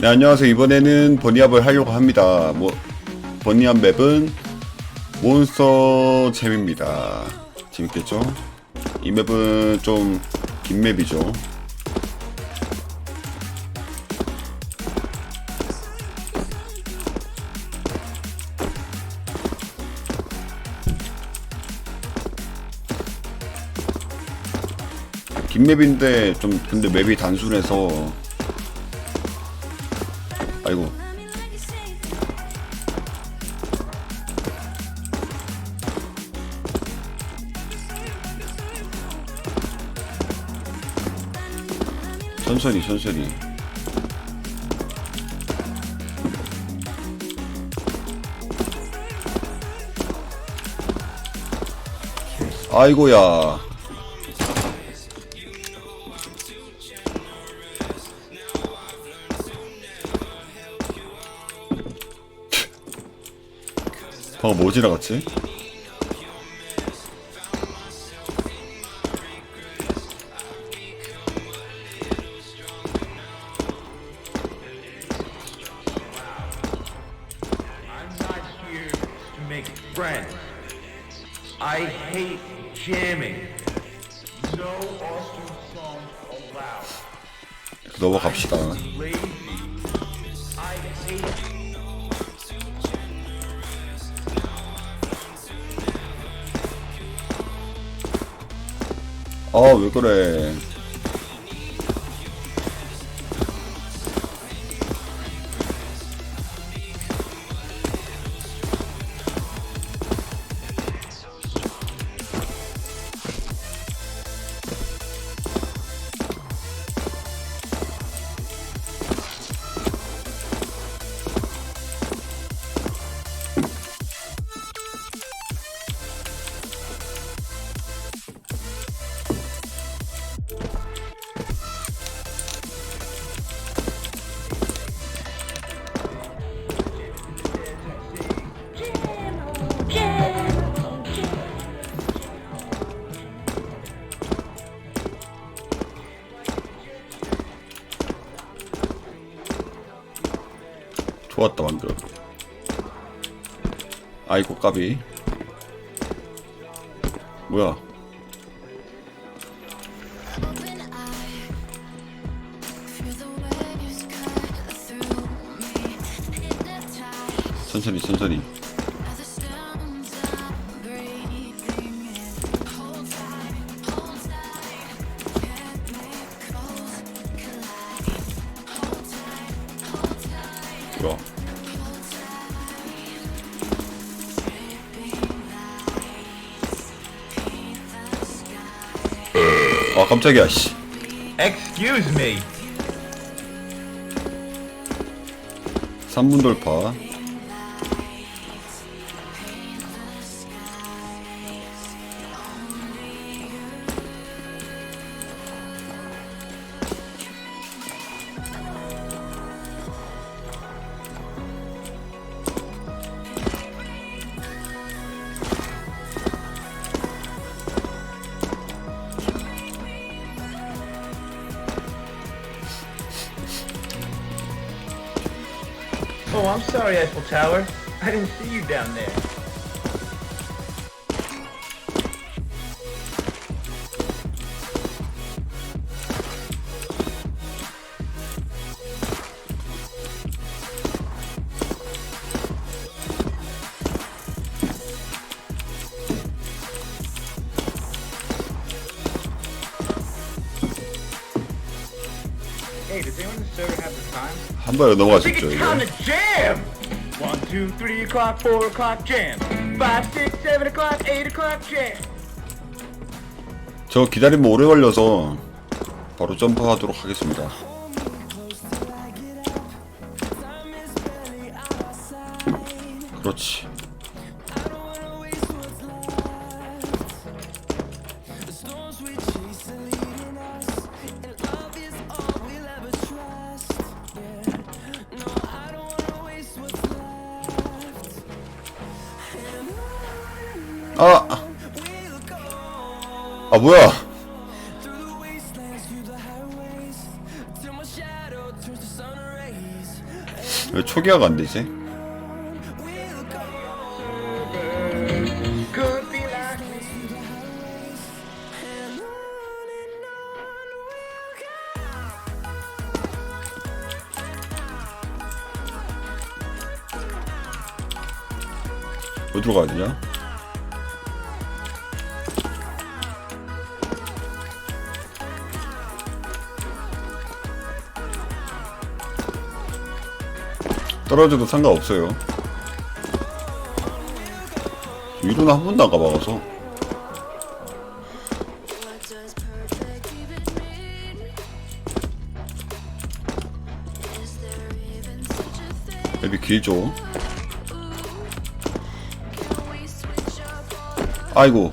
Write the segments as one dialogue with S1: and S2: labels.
S1: 네 안녕하세요. 이번에는 버니압을 하려고 합니다. 뭐 버니압 맵은 몬스터 잼입니다. 재밌겠죠? 이 맵은 좀 긴 맵이죠. 긴 맵인데 좀 근데 맵이 단순해서 아이고. 천천히 천천히. 아이고야 방금 뭐 지나갔지?
S2: I'm not here to make friends. I hate jamming. No Austin songs allowed.
S1: 넘어갑시다 아 왜 그래 아이고 까비 뭐야 천천히 천천히
S3: the
S1: 깜짝이야 씨
S2: Excuse me.
S1: 3분 돌파
S2: I'm sorry, Eiffel Tower. I didn't see you down there. Hey, does anyone in the server have the time?
S1: 한 번에
S2: I think
S1: 넘어가셨죠
S2: it's
S1: 이거
S2: time to jam! One, two, three o'clock, four o'clock, jam. Five, six, seven o'clock, eight o'clock, jam.
S1: 저 기다리면 오래 걸려서 바로 점프하도록 하겠습니다 그렇지 아! 아 뭐야? 왜 초기화가 안 되지? 어디로 가야 되냐? 떨어져도 상관없어요. 위로는 한 번도 안 가봐서? 맵이 길죠. 아이고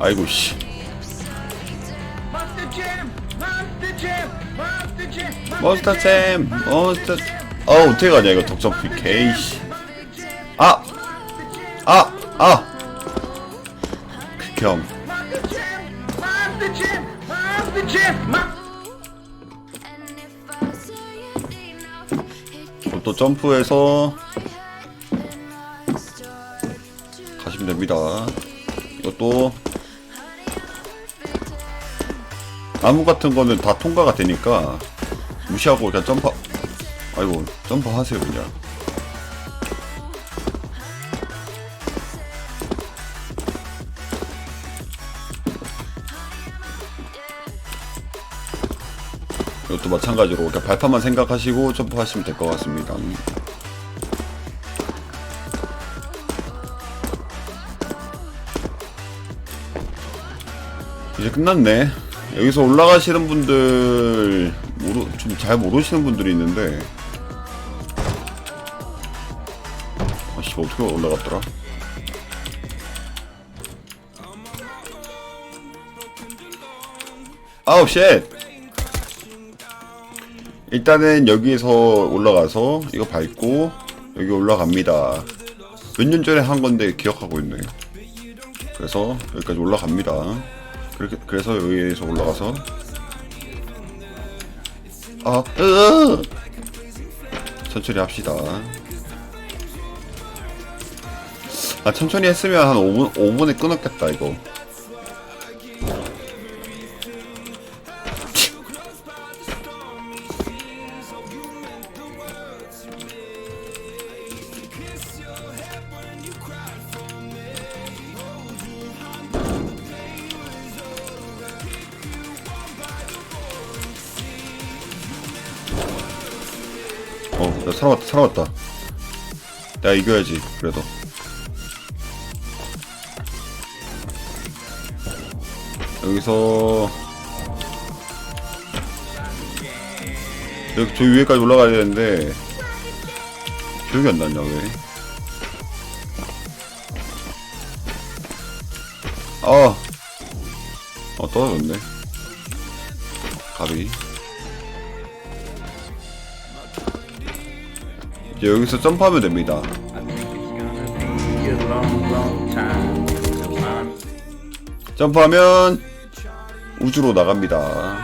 S1: 아이고 씨. 몬스터 잼 몬스터 어 어떻게 가냐 이거 덕점프 개이씨 아! 아! 아! 극혐 또 점프해서 가시면 됩니다 이것도 나무 같은 거는 다 통과가 되니까 무시하고 그냥 점프 아이고 점프 하세요 그냥 이것도 마찬가지로 그냥 발판만 생각하시고 점프하시면 될 것 같습니다 이제 끝났네. 여기서 올라가시는 분들 모르 좀 잘 모르시는 분들이 있는데 아씨 어떻게 올라갔더라? 아우 쉣. 일단은 여기에서 올라가서 이거 밟고 여기 올라갑니다. 몇 년 전에 한 건데 기억하고 있네. 그래서 여기까지 올라갑니다. 그렇게 그래서 여기에서 올라가서 아 으 천천히 합시다. 아 천천히 했으면 한 5분 5분에 끊었겠다 이거. 어, 나 살아왔다, 살아왔다. 내가 이겨야지, 그래도. 여기서 여기 저 위에까지 올라가야 되는데 기억이 안 나냐 왜? 아, 어 떨어졌네. 가비. 여기서 점프하면 됩니다. 점프하면 우주로 나갑니다.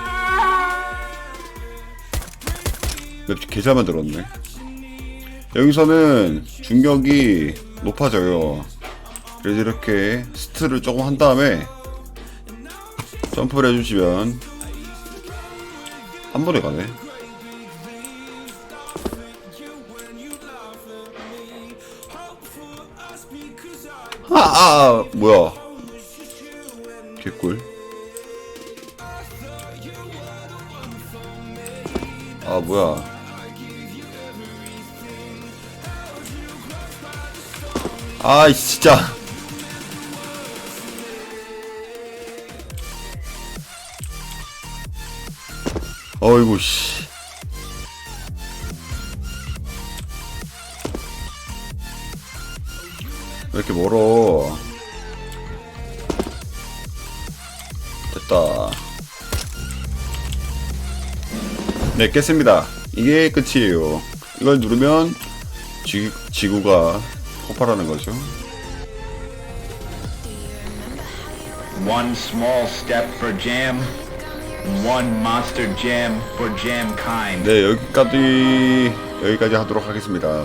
S1: 맵 개잘 만들었네. 여기서는 중력이 높아져요. 그래서 이렇게 스트를 조금 한 다음에 점프를 해주시면 한 번에 가네. 아, 아, 아 뭐야. 개꿀. 아 뭐야. 아 진짜. 어이구 씨. 이렇게 멀어? 됐다. 네, 깼습니다. 이게 끝이에요. 이걸 누르면 지, 지구가 폭발하는 거죠.
S2: One small step for Jam, one monster jam for Jam kind.
S1: 네, 여기까지 여기까지 하도록 하겠습니다.